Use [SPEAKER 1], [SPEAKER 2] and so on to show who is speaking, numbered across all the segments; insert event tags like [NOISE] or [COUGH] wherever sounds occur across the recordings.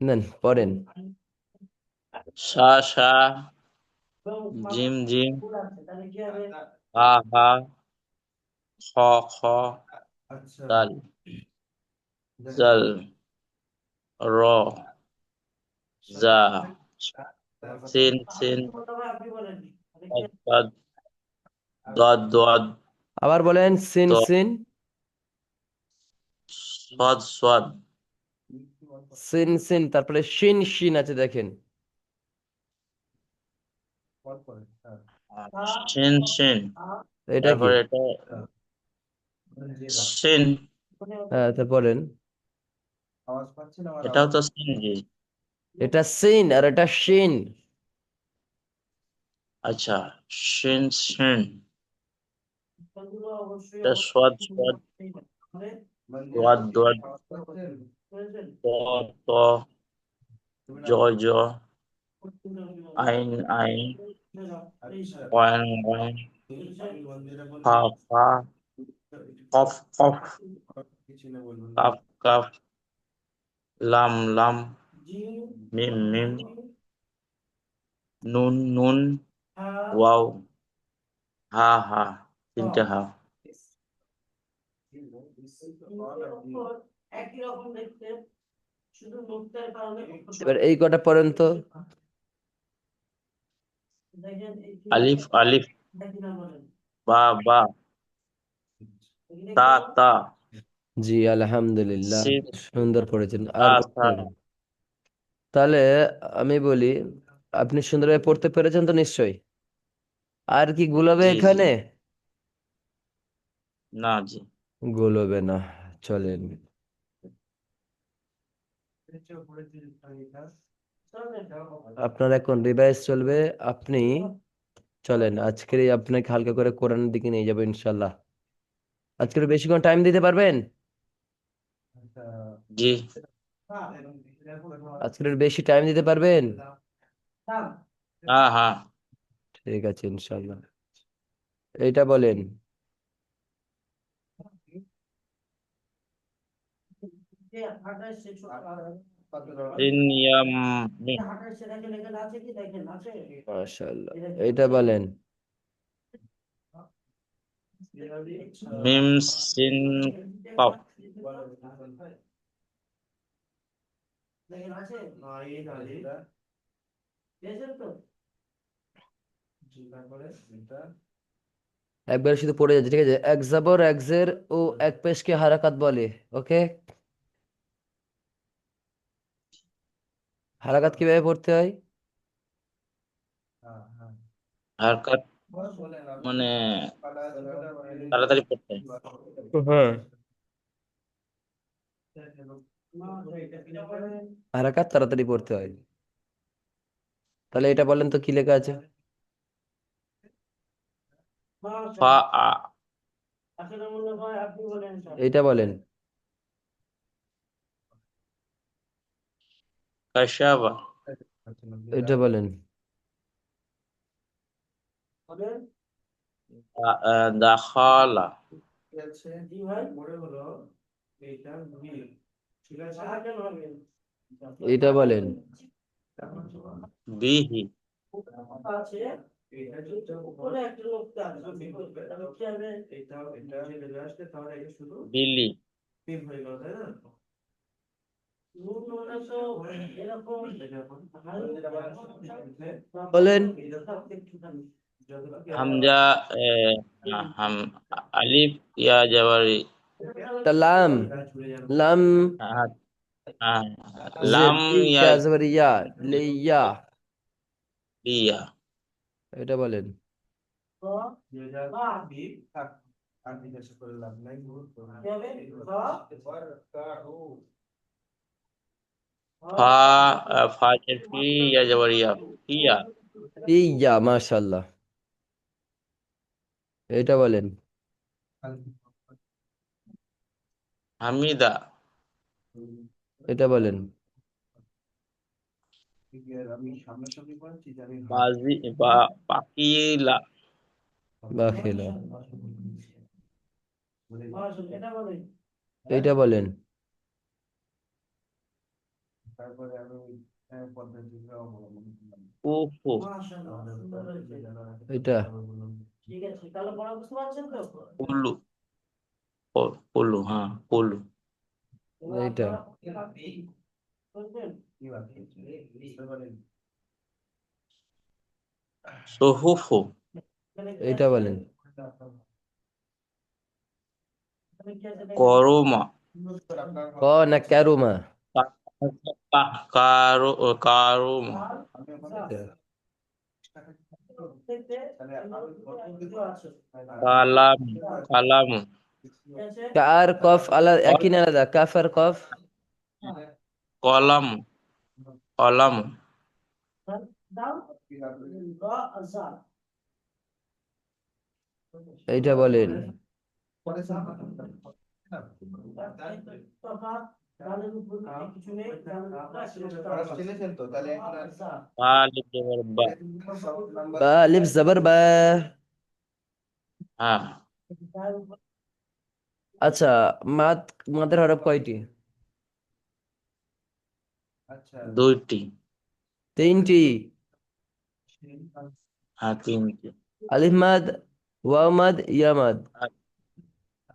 [SPEAKER 1] নেন পড়েন
[SPEAKER 2] সা সা জিম জিম হা হা খ খ দাল জাল র জা সিন সিন দাদ দাদ দাদ
[SPEAKER 1] আবার বলেন সিন সিন
[SPEAKER 2] সাদ সাদ
[SPEAKER 1] সিন সিন তারপরে শিন শিন আছে দেখেন।
[SPEAKER 2] শিন শিন।
[SPEAKER 1] এটা কি?
[SPEAKER 2] এটা সিন
[SPEAKER 1] হ্যাঁ তা বলেন।
[SPEAKER 2] এটাও তো সিন জি।
[SPEAKER 1] এটা সিন আর এটা শিন।
[SPEAKER 2] আচ্ছা শিন শিন। এটা দাদ দাদ ত ত জ জ আইন আইন ওয়ান ওয়ান ফা ফা কফ কফ, কাফ কাফ, লাম লাম, মিম মিম, নুন নুন, ওয়াও, হা হা, তিনটে হা।
[SPEAKER 1] এবার এই কটা পড়েন তো।
[SPEAKER 2] আলিফ আলিফ। বা বা। তা তা।
[SPEAKER 1] জি আলহামদুলিল্লাহ। সুন্দর পড়েছেন। আর তাহলে আমি বলি আপনি সুন্দরভাবে পড়তে পেরেছেন তো নিশ্চয়ই? আর কি গুলোবে
[SPEAKER 2] জি জি।
[SPEAKER 1] এখানে?
[SPEAKER 2] না জি।
[SPEAKER 1] গুলোবে না চলেন। আপনার এখন রিভাইজ চলবে আপনি চলেন আজকে আপনাকে হালকা করে কোরআনের দিকে নিয়ে যাব ইনশাল্লাহ আজকের বেশিক্ষণ টাইম দিতে পারবেন?
[SPEAKER 2] জি।
[SPEAKER 1] আজকের বেশি টাইম দিতে পারবেন?
[SPEAKER 2] হ্যাঁ হ্যাঁ।
[SPEAKER 1] ঠিক আছে ইনশাল্লাহ এটা বলেন। মাশাআল্লাহ। এইটা বলেন।
[SPEAKER 2] মিম সিন কফ
[SPEAKER 1] একবার শুধু পড়ে যাচ্ছে ঠিক আছে? এক জবর এক জের ও এক পেশকে হারাকাত বলে ওকে? হারাকাত কীভাবে পড়তে হয়?
[SPEAKER 2] হারকাত মানে তাড়াতাড়ি পড়তে হ্যাঁ।
[SPEAKER 1] হারাকাত তাড়াতাড়ি পড়তে হয়। তাহলে এটা বলেন তো কি লেখা আছে?
[SPEAKER 2] ফা আ
[SPEAKER 1] এইটা বলেন।
[SPEAKER 2] কাশাবা
[SPEAKER 1] এটা বলেন।
[SPEAKER 2] দাখালা।
[SPEAKER 1] এটা বলেন।
[SPEAKER 2] বিহি। বিলি।
[SPEAKER 1] বলেন।
[SPEAKER 2] হামজা হাম আলিফ ইয়া জাবারি।
[SPEAKER 1] তা লাম লাম।
[SPEAKER 2] লাম ইয়া
[SPEAKER 1] জবর ইয়া লিয়া
[SPEAKER 2] লিয়া
[SPEAKER 1] এটা বলেন।
[SPEAKER 2] ফা ফা ইয়া জাবারি ফিয়া
[SPEAKER 1] মাশাআল্লাহ। এটা বলেন।
[SPEAKER 2] হামিদা।
[SPEAKER 1] এটা বলেন।
[SPEAKER 2] বাজি বা পাকিলা
[SPEAKER 1] বাখিলা এটা বলেন।
[SPEAKER 2] উফু
[SPEAKER 1] এটা?
[SPEAKER 3] ঠিক আছে তাহলে পড়া বুঝতে পারছেন তো?
[SPEAKER 2] হ্যাঁ
[SPEAKER 1] এইটা।
[SPEAKER 2] সুহুফু
[SPEAKER 1] বলেন।
[SPEAKER 2] করুমা।
[SPEAKER 1] ক না ক্যারুমা?
[SPEAKER 2] কা- কারু কারুমা কালাম কালাম
[SPEAKER 1] কার কফ আলাদা একই না আলাদা কাফ আর কফ
[SPEAKER 2] কলম কলম
[SPEAKER 1] এইটা বলেন
[SPEAKER 2] আলিফ জবর বা
[SPEAKER 1] বা আলিফ জবর বা
[SPEAKER 2] হ্যাঁ
[SPEAKER 1] আচ্ছা মাদ মাদের হরফ কয়টি
[SPEAKER 2] দুইটি
[SPEAKER 1] তিনটি
[SPEAKER 2] হ্যাঁ তিনটি
[SPEAKER 1] আলিফ মাদ ওয়াও মাদ ইয়া মাদ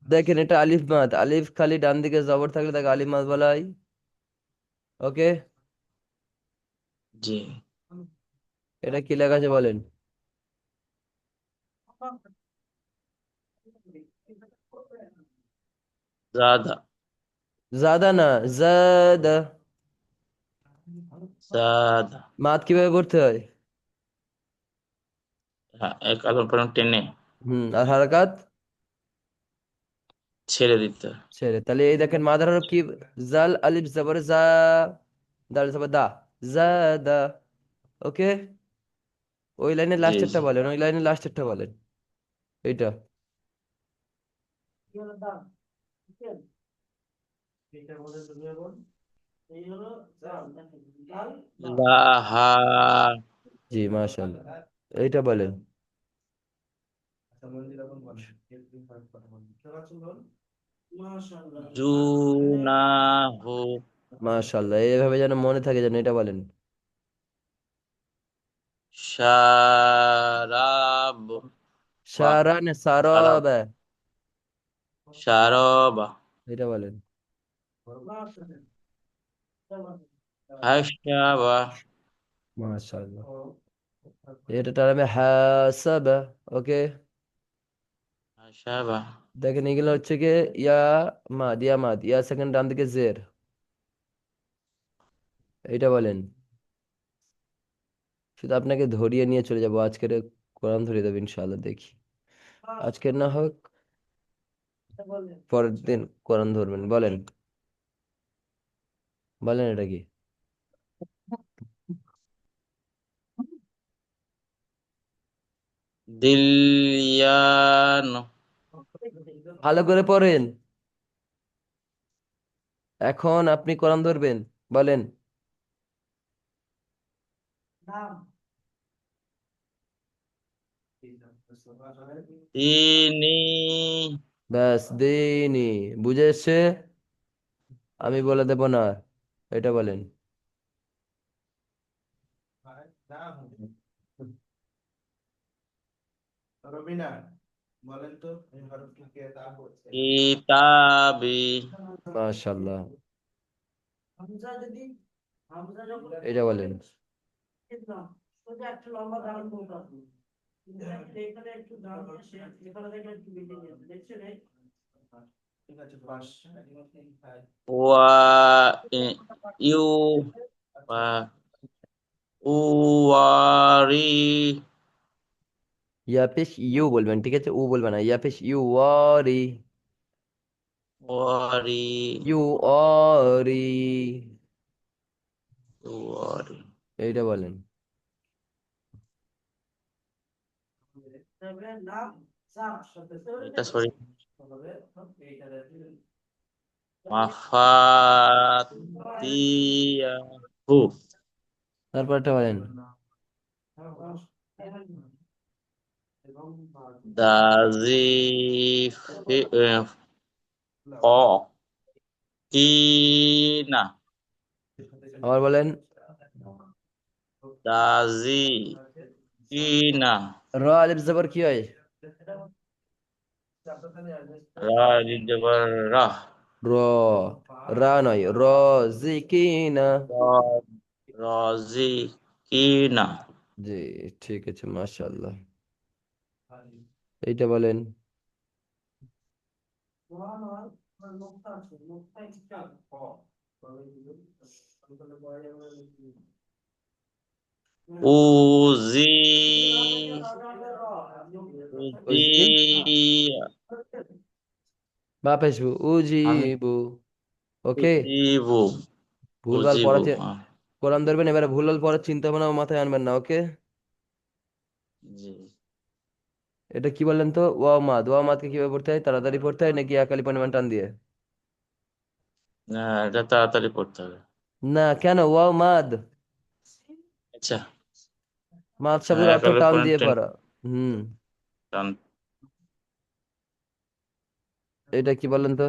[SPEAKER 1] দেখেন এটা আলিফ মাদ আলিফ খালি ডান দিকে জবর থাকলে তাকে আলিফ মাদ বলা হয় ওকে?
[SPEAKER 2] জি।
[SPEAKER 1] এটা কি লেখা আছে বলেন?
[SPEAKER 2] জাদা।
[SPEAKER 1] জাদা না জাদা।
[SPEAKER 2] জাদা।
[SPEAKER 1] মাদ কীভাবে পড়তে হয়?
[SPEAKER 2] হ্যাঁ এক আলোর পর টেনে।
[SPEAKER 1] হুম আর হারাকাত?
[SPEAKER 2] ছেড়ে দিতে।
[SPEAKER 1] ছেড়ে। তাহলে এই দেখেন মাদার হরফ কি? জাল আলিফ জবর জা দাল জবর দা জা দা ওকে? ওই লাইনের লাস্টেরটা বলেন ওই লাইনের লাস্টেরটা বলেন। এইটা। জি মাশাআল্লাহ। এইটা বলেন।
[SPEAKER 2] জুনাহু
[SPEAKER 1] মাশাআল্লাহ। এইভাবে যেন মনে থাকে যেন এটা বলেন।
[SPEAKER 2] শারাব। বাহ
[SPEAKER 1] সারান
[SPEAKER 2] সারাব।
[SPEAKER 1] সারাবা
[SPEAKER 2] শারাবা।
[SPEAKER 1] এটা বলেন।
[SPEAKER 2] হাসাবা
[SPEAKER 1] মাশাআল্লাহ। এটা তার আমি হাসাবা ওকে? দেখেন এগুলো হচ্ছে কি ইয়া মাদ ইয়া মাদ ইয়া সেকেন্ড ডান দিকে জের। এইটা বলেন। শুধু আপনাকে ধরিয়ে নিয়ে চলে যাব। আজকের কোরআন ধরিয়ে দেবো ইনশাআল্লাহ দেখি। আজকের না হোক পরের দিন কোরআন ধরবেন। বলেন। বলেন এটা কি?
[SPEAKER 2] দিলয়ান
[SPEAKER 1] ভালো করে পড়েন। এখন আপনি কোরআন ধরবেন বলেন।
[SPEAKER 2] তিনি
[SPEAKER 1] ব্যাস দিনই বুঝে এসছে? আমি বলে দেব না এটা বলেন।
[SPEAKER 4] রবিনা বলেন তো এই হরফটি
[SPEAKER 2] কিতাবি
[SPEAKER 1] মাশাআল্লাহ
[SPEAKER 3] হামজা যদি হামজা যখন
[SPEAKER 1] এটা বলেন
[SPEAKER 3] সোজা একটা লম্বা গান বলতে হবে এখানে একটু গান এসে এখানে দেখলে একটু বেঁধে নিয়েছে দেখছেন এই?
[SPEAKER 4] ঠিক আছে পাস
[SPEAKER 2] ওয়া ইউ ওয়া উওয়ারি
[SPEAKER 1] ইয়া পেশ ইউ বলবেন ঠিক আছে উ বলবেন না ইয়াপেশ you worry
[SPEAKER 2] worry
[SPEAKER 1] you Ori
[SPEAKER 2] ওয়ারি
[SPEAKER 1] এইটা বলেন
[SPEAKER 2] এটা সরি মাফাতিয়াহু
[SPEAKER 1] তারপরটা বলেন
[SPEAKER 2] দাজিফি ক কিনা?
[SPEAKER 1] আবার বলেন।
[SPEAKER 2] রাজি কিনা?
[SPEAKER 1] র আলিফ জবর কি হয়?
[SPEAKER 2] রাজি জবর রাহ
[SPEAKER 1] র রা নয়। র জিকিনা
[SPEAKER 2] রাজি কিনা?
[SPEAKER 1] জি ঠিক আছে মাশাআল্লাহ। এইটা বলেন।
[SPEAKER 2] উজি উজি
[SPEAKER 1] বা পেশবু উজিবু। ওকে?
[SPEAKER 2] উজিবু।
[SPEAKER 1] ভুলভাল পড়াতে
[SPEAKER 2] হ্যাঁ,
[SPEAKER 1] কোরআন ধরবেন এবারে ভুলভাল পড়ার চিন্তা ভাবনা মাথায় আনবেন না ওকে?
[SPEAKER 2] জি।
[SPEAKER 1] এটা কি বললেন তো? ওয়াও মাদ ওয়াও মাদকে কীভাবে পড়তে হয়? তাড়াতাড়ি পড়তে হয় নাকি একালি পরিমাণ টান দিয়ে?
[SPEAKER 2] না এটা তাড়াতাড়ি পড়তে হবে।
[SPEAKER 1] না কেন? ওয়াও মাদ।
[SPEAKER 2] আচ্ছা।
[SPEAKER 1] মাদ শব্দের অর্থ টান দিয়ে। পড়া। হুম।
[SPEAKER 2] টান।
[SPEAKER 1] এটা কি বললেন তো?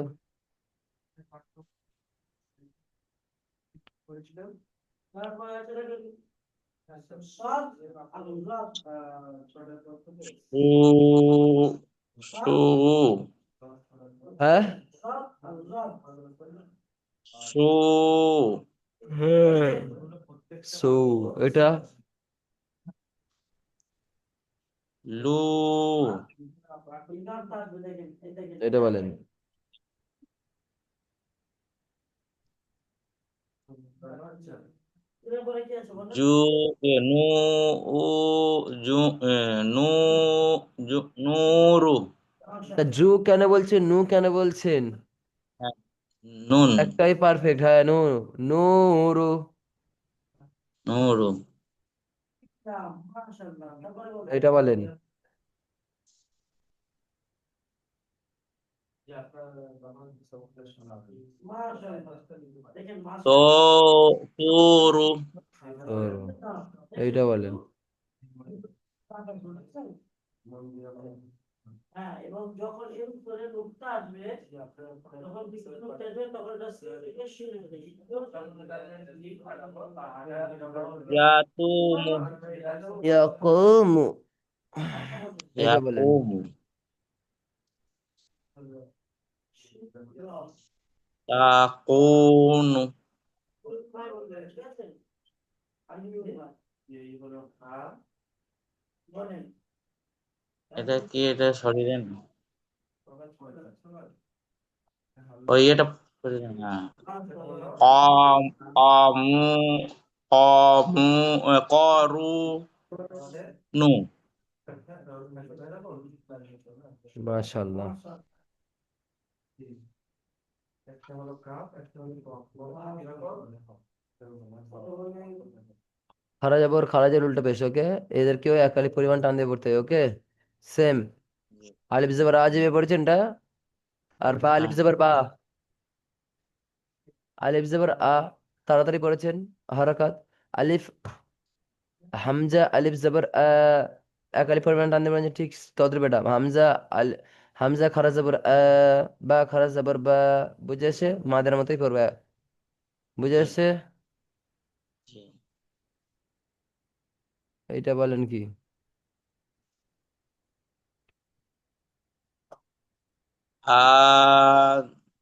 [SPEAKER 1] হ্যাঁ
[SPEAKER 2] সু
[SPEAKER 1] হ্যাঁ এটা
[SPEAKER 2] লু
[SPEAKER 1] এটা বলেন।
[SPEAKER 2] জু নু জু নু নূরু।
[SPEAKER 1] জু কেন বলছেন? নু কেন বলছেন?
[SPEAKER 2] নুন।
[SPEAKER 1] একটাই পারফেক্ট হ্যাঁ নু নুরু।
[SPEAKER 2] নুরু।
[SPEAKER 1] এটা বলেন।
[SPEAKER 2] তো তুরু
[SPEAKER 1] ও, এইটা বলেন
[SPEAKER 3] হ্যাঁ এবং যখন এর উপরে লোকটা আসবে তখন বিষ্ণু লোকটা আসবে তখন এটা থেকে শুরু হবে
[SPEAKER 2] ইয়াতুমু
[SPEAKER 1] ইয়াকুমু এটা বলেন
[SPEAKER 2] ইয়াকুমু তাকুনু এটা কি এটা? সরিয়ে দেন ওই এটা কম কমু কমু করু নু।
[SPEAKER 1] মাশাআল্লাহ। খারা যাবর খারাজের উল্টো পেশ ওকে পরিমাণ টান দিয়ে পড়তে ওকে সেম আলিফ জবর আ আর বা আলিফ জবর বা আলিফ জবর আ তাড়াতাড়ি পড়েছেন হারাকাত আলিফ হামজা আলিফ জবর আ একালি পরিমাণ টান দিয়ে পড়েছেন ঠিক তদ্রুপ এটা হামজা আল হামজা খারা জবর আ বা খারা জবর বা বুঝে এসে মাদের মতোই পড়বে বুঝে
[SPEAKER 2] জি।
[SPEAKER 1] এইটা বলেন কি?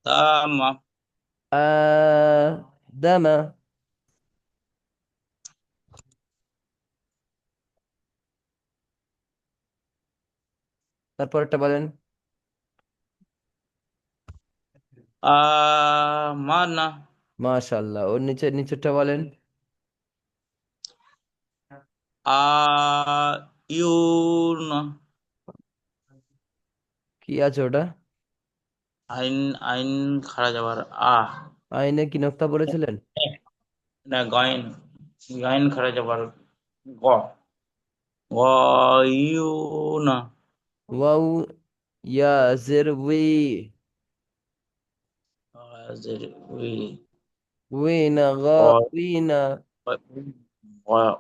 [SPEAKER 2] আদামা
[SPEAKER 1] আদামা তারপর একটা বলেন
[SPEAKER 2] আমানা
[SPEAKER 1] মাশাআল্লাহ ওর নিচে নিচেরটা বলেন।
[SPEAKER 2] আয়ুনা
[SPEAKER 1] কি আছে ওটা?
[SPEAKER 2] আইন আইন খারা যাবার। আ
[SPEAKER 1] আইনে কি নক্তা বলেছিলেন?
[SPEAKER 2] না গাইন। গাইন খারা যাবার। গ। গয়ুনা
[SPEAKER 1] ওয়াও ইয়া জের উই। উইনা গা
[SPEAKER 2] গ-
[SPEAKER 1] উইনা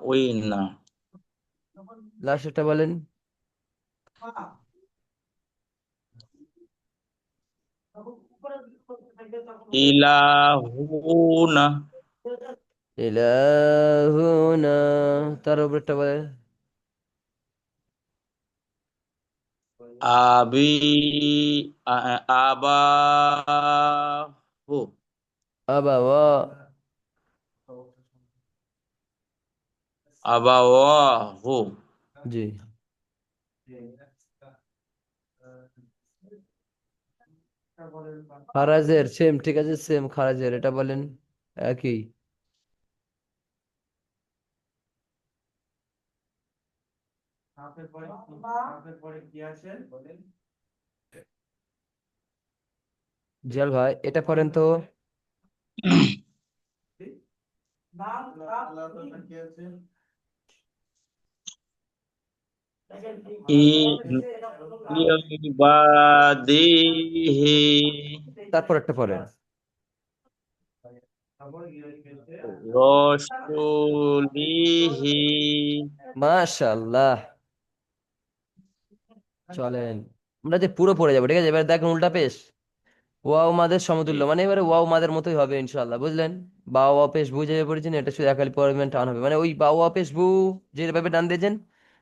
[SPEAKER 2] উইনা
[SPEAKER 1] লাস্টেরটা বলেন
[SPEAKER 2] ইলাহুনা
[SPEAKER 1] ইলাহুনা তার উপরটা বলে
[SPEAKER 2] আবি আ- আবাহু
[SPEAKER 1] আবাওয়া।
[SPEAKER 2] আবাওয়াহু।
[SPEAKER 1] জি। খারাজের সেম ঠিক আছে সেম খারাজের এটা বলেন একই।
[SPEAKER 4] হাফের পরে পরে কি আছে? বলেন।
[SPEAKER 1] জিয়াল ভাই, এটা করেন তো। তারপর একটা
[SPEAKER 4] গেছে
[SPEAKER 2] রসুলিহি
[SPEAKER 1] মাশাআল্লাহ। চলেন, আমরা যে পুরো পড়ে যাব, ঠিক আছে? এবার দেখেন উল্টা পেশ। ওয়াও মাদের সমতুল্য। মানে এবারে ওয়াও মাদের মতোই হবে ইনশাল্লাহ বুঝলেন? বা ওয়া পেশ বু যেভাবে পড়েছেন এটা শুধু একালি পরিমাণ টান হবে। মানে ওই বা ওয়া পেশ বু যেভাবে টান দিয়েছেন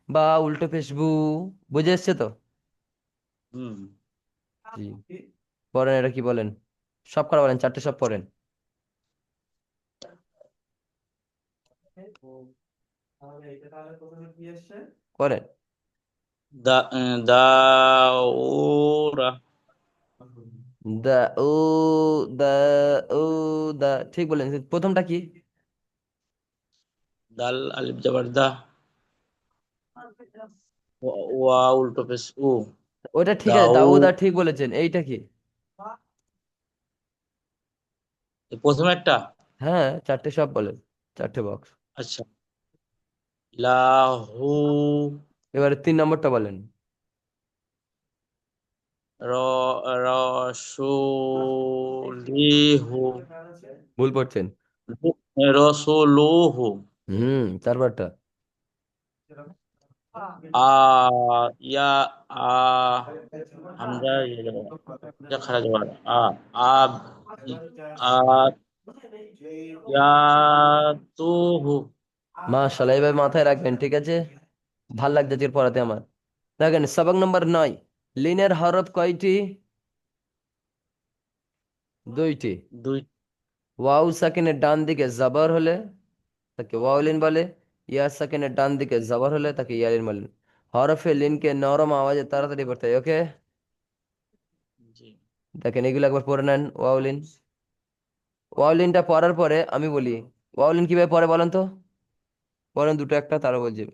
[SPEAKER 1] বা উল্টো পেশ বু বুঝে এসছে তো?
[SPEAKER 2] হুম।
[SPEAKER 1] জি। পড়েন এটা কি বলেন? সব করা বলেন চারটে সব পড়েন। করেন
[SPEAKER 2] দা দাউরা
[SPEAKER 1] দা ও দা ও দা ঠিক বলেন প্রথমটা কি?
[SPEAKER 2] দাল আলিফ জবর দা। ওয়া- উল্টো পেশ উ।
[SPEAKER 1] ওটা ঠিক আছে
[SPEAKER 2] দাউ
[SPEAKER 1] দাউদা ঠিক বলেছেন এইটা কি?
[SPEAKER 2] প্রথম একটা?
[SPEAKER 1] হ্যাঁ চারটে সব বলেন চারটে বক্স
[SPEAKER 2] আচ্ছা। লাহু।
[SPEAKER 1] এবারে তিন নম্বরটা বলেন।
[SPEAKER 2] রসুলিহু
[SPEAKER 1] ভুল পড়ছেন?
[SPEAKER 2] রসুলুহু
[SPEAKER 1] হুম তারপরটা?
[SPEAKER 2] আ ইয়া আ হামজা জবর খারা জবর আ আব আ ইয়াতুহু
[SPEAKER 1] মাশাআল্লাহ এভাবে মাথায় রাখবেন ঠিক আছে? ভালো লাগছে পড়াতে আমার। দেখেন সবক নম্বর নয়। লিনের হরফ কয়টি? দুইটি।
[SPEAKER 2] দুই
[SPEAKER 1] ওয়াও সাকিনের ডান দিকে জবর হলে তাকে ওয়াউলিন বলে ইয়া সাকিনের ডান দিকে জবর হলে তাকে ইয়ালিন বলেন হরফে লিনকে নরম আওয়াজে তাড়াতাড়ি পড়তে হয় ওকে?
[SPEAKER 2] জি।
[SPEAKER 1] দেখেন এগুলো একবার পড়ে নেন ওয়াউলিন ওয়াউলিনটা পড়ার পরে আমি বলি ওয়াউলিন কীভাবে পড়ে বলেন তো? বলেন দুটো একটা তারা বলছি।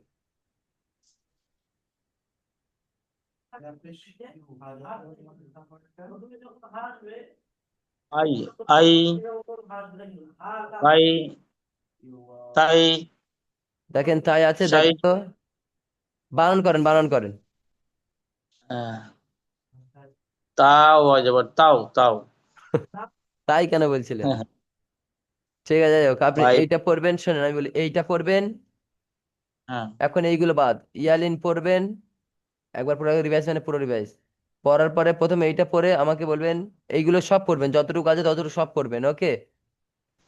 [SPEAKER 2] আই আই আই তাই
[SPEAKER 1] দেখেন তাই আছে দেখেন তো। বানান করেন বারণ করেন।
[SPEAKER 2] হ্যাঁ, তাও জবর তাও তাও।
[SPEAKER 1] তাই কেন বলছিলেন?
[SPEAKER 2] হ্যাঁ, হ্যাঁ,
[SPEAKER 1] ঠিক আছে যাই হোক আপনি এইটা পড়বেন শোনেন আমি বলি এইটা পড়বেন।
[SPEAKER 2] হ্যাঁ।
[SPEAKER 1] এখন এইগুলো বাদ। ইয়ালিন পড়বেন একবার পুরো রিভাইজ মানে পুরো রিভাইজ পড়ার পরে প্রথমে এইটা পড়ে আমাকে বলবেন এইগুলো সব পড়বেন যতটুকু আছে ততটুকু সব পড়বেন ওকে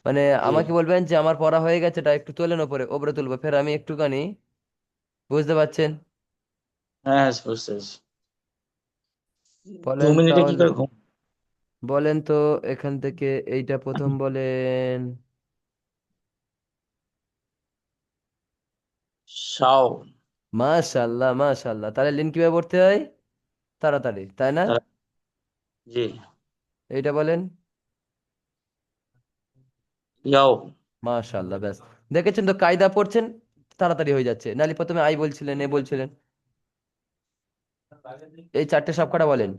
[SPEAKER 1] মানে আমাকে বলবেন যে আমার পড়া হয়ে গেছে এটা একটু তোলেন ওপরে ওপরে তুলবো। ফের আমি একটুখানি বুঝতে পারছেন?
[SPEAKER 2] হ্যাঁ হ্যাঁ, বুঝতে
[SPEAKER 1] বলেন
[SPEAKER 2] মিনিটে কি
[SPEAKER 1] তাহলে।
[SPEAKER 2] করে ঘুম
[SPEAKER 1] বলেন তো এখান থেকে এইটা প্রথম [LAUGHS] বলেন।
[SPEAKER 2] সাও
[SPEAKER 1] মাশাল্লাহ মাশাল্লাহ। তাহলে লিন কীভাবে পড়তে হয়? তাড়াতাড়ি তাই না?
[SPEAKER 2] জি।
[SPEAKER 1] এইটা বলেন।
[SPEAKER 2] ইয়াও
[SPEAKER 1] মাশাল্লাহ ব্যাস। দেখেছেন তো কায়দা পড়ছেন? তাড়াতাড়ি হয়ে যাচ্ছে। নালি প্রথমে আই বলছিলেন এ বলছিলেন। এই চারটে সব কটা বলেন।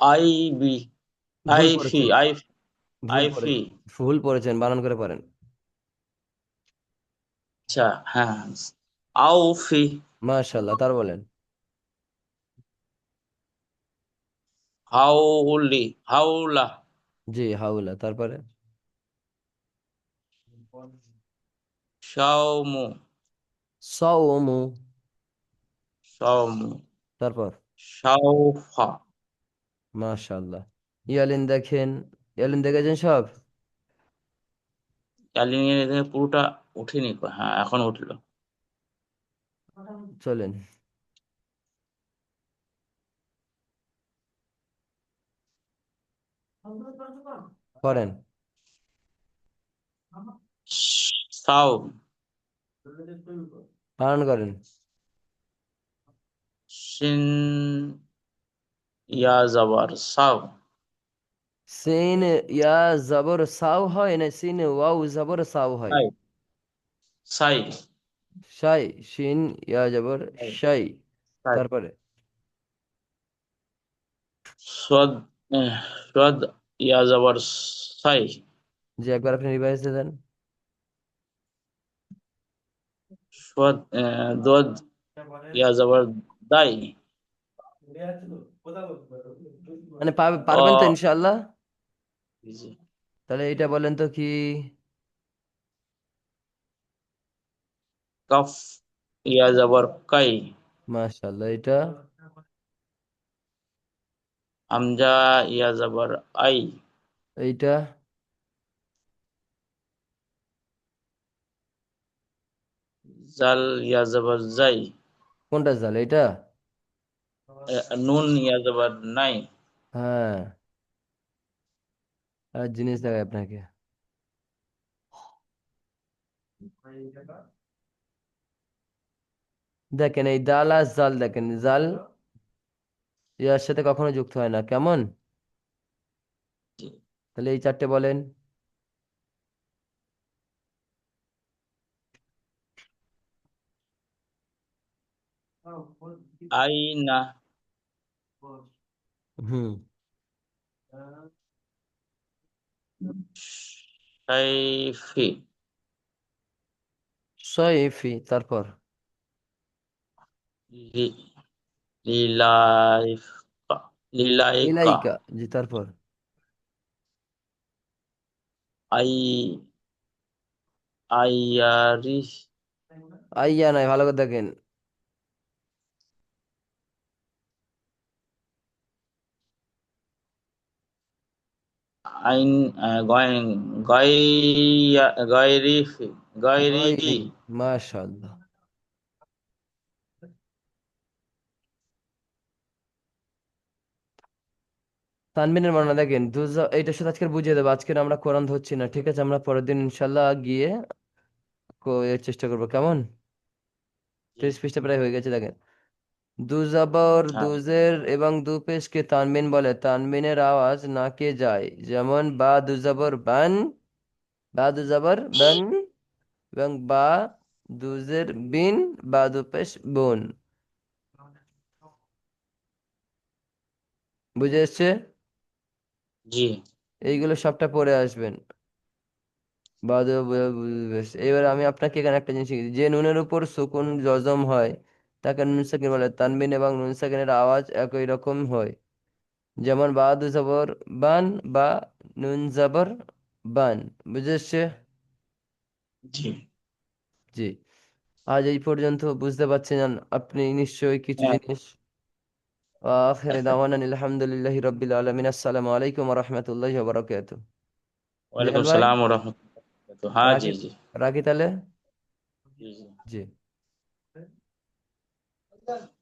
[SPEAKER 2] আই বি
[SPEAKER 1] ভুল ভুল পড়েছেন। বানান করে পড়েন।
[SPEAKER 2] আচ্ছা হ্যাঁ আও ফি।
[SPEAKER 1] মাশাল্লাহ তার বলেন।
[SPEAKER 2] হাউলি হাউলা।
[SPEAKER 1] জি হাউলা তারপরে?
[SPEAKER 2] শাওমু।
[SPEAKER 1] সাওমু
[SPEAKER 2] শাওমু।
[SPEAKER 1] তারপর?
[SPEAKER 2] সাউফা
[SPEAKER 1] মাশাআল্লাহ। ইয়ালিন দেখেন ইয়ালিন দেখেছেন সব?
[SPEAKER 2] এখানে পুরোটা উঠেনি হ্যাঁ এখন উঠল।
[SPEAKER 1] চলেন। করেন।
[SPEAKER 2] সাউ।
[SPEAKER 1] পালন করেন।
[SPEAKER 2] সিন ইয়া জবর সাউ।
[SPEAKER 1] সিন ইয়া জবর সাও হয় না সিন ওয়াও জবর সাও হয়
[SPEAKER 2] সাই সাই
[SPEAKER 1] শিন ইয়া জবর
[SPEAKER 2] সাই।
[SPEAKER 1] তারপরে
[SPEAKER 2] সদ সদ ইয়া জবর সাই
[SPEAKER 1] যে একবার আপনি রিভাইজ দিয়ে দেন
[SPEAKER 2] সদ দদ ইয়া জবর দাই
[SPEAKER 1] মানে পারবেন তো ইনশাআল্লাহ
[SPEAKER 2] জি।
[SPEAKER 1] তাহলে এটা বলেন তো কি?
[SPEAKER 2] কাফ ইয়া জবর কাই।
[SPEAKER 1] মাশাআল্লাহ এটা?
[SPEAKER 2] হামজা ইয়া জবর আই।
[SPEAKER 1] এইটা?
[SPEAKER 2] জাল ইয়া জবর জাই।
[SPEAKER 1] কোনটা জাল এটা
[SPEAKER 2] নুন ইয়া জবর নাই।
[SPEAKER 1] হ্যাঁ। জিনিস দেখায় আপনাকে। দেখেন এই দাল আর জাল দেখেন জাল ইয়ার সাথে কখনো যুক্ত হয় না। কেমন? তাহলে এই চারটে বলেন।
[SPEAKER 2] আইনা
[SPEAKER 1] হুম।
[SPEAKER 2] সাইফি।
[SPEAKER 1] সইফি তারপর?
[SPEAKER 2] লি- লিলাইকা লিলাইকা।
[SPEAKER 1] ইলাইকা জি তারপর?
[SPEAKER 2] আই আইয়ারি
[SPEAKER 1] আইয়া নাই ভালো করে দেখেন।
[SPEAKER 2] আইন গয়রিফি গয়রিহি
[SPEAKER 1] মাশাআল্লাহ। তানবিনের মানা দেখেন এইটা শুধু আজকে বুঝিয়ে দেবো আজকে আমরা কোরআন ধরছি না ঠিক আছে? আমরা পরের দিন ইনশাল্লাহ গিয়ে চেষ্টা করব কেমন? ত্রিশ পৃষ্ঠা প্রায় হয়ে গেছে দেখেন। দু জবর
[SPEAKER 2] হ্যাঁ।
[SPEAKER 1] দুজের এবং দু পেশকে তানবিন বলে তানবিনের আওয়াজ নাকে যায় যেমন বা দু জবর বান বা দু জবর বান এবং বা দুজের বিন বা দু পেশ বুন বুঝে এসছে
[SPEAKER 2] জি
[SPEAKER 1] এইগুলো সবটা পড়ে আসবেন বাদে। এবার আমি আপনাকে এখানে একটা জিনিস যে নুনের উপর সুকুন জজম হয় তাকে নুন সাকিন বলে। তানবিন এবং নুন সাকিনের আওয়াজ একই রকম হয়। যেমন বাদু জবর বান বা নুন জবর বান। বুঝে এসছে
[SPEAKER 2] জি।
[SPEAKER 1] জি। আজ এই পর্যন্ত বুঝতে পারছেন আপনি নিশ্চয়ই কিছু
[SPEAKER 2] হ্যাঁ।
[SPEAKER 1] জিনিস? আখির দাওয়ানা আলহামদুলিল্লাহি রাব্বিল আলামিন। আসসালামু আলাইকুম ওয়া রাহমাতুল্লাহি ওয়া বারাকাতুহু
[SPEAKER 2] ওয়ালাইকুম
[SPEAKER 1] ভাই?
[SPEAKER 2] সালাম ওয়া রাহমাতুল্লাহ হ্যাঁ জি জি।
[SPEAKER 1] রাখি তাহলে?
[SPEAKER 2] জি। জি।
[SPEAKER 1] জি